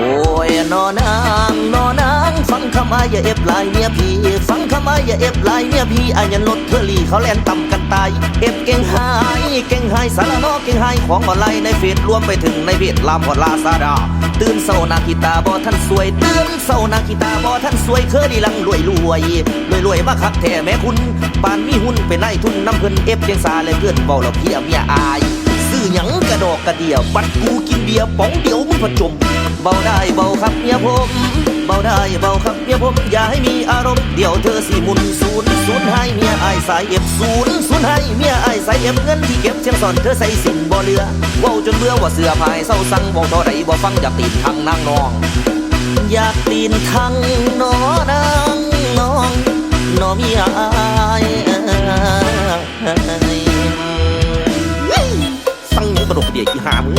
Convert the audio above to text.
โอ้ยนอนางนอนางฟังคำอาอย่าเอฟลายเมียพี่ฟังคำอาอย่าเอฟลายเมียพี่อายันลดเทอรี่เขาแล่นต่ำกันตายเอฟเก่งหายเก่งหายสารนอเก่งหายของออนไลน์ในเฟซรวมไปถึงในเพจลามพอดลาซาดาตื่นเศร้านากีตาบอท่านสวยตื่นเศร้านากีตาบอท่านสวยเคยดีลังรวยรวยรวยรวยมาคักแท้แม่คุณปานมีหุ้นเป็นนายทุนน้ำเพิ่นเอฟเพียงสาเลยเพื่อนเบาเราเพียเมียอายซื้อหยังกระดอกกระเดียบัดกูกินเบียร์ป๋องเดียวมึงผจม เบาได้เบาครับเมียผมเบาได้เบาครับเมียผม อย่าให้มีอารมณ์เดี๋ยวเธอสิมุนศูนย์ศูนย์ให้เมียไอสายเอฟศูนย์ศูนย์ให้เมียไอสายเอฟเงินที่เก็บเชียงสอนเธอใส่สินบ่เหลือเว้าจนเบื่อว่าเสือพายเศร้าสั่งบอกต่อใดบ่ฟังอยากตีนทางนางนอง อยากตีนทางนอนางนองน้อเมียอายสั่งหยังกระดกกเดียกี่หามึง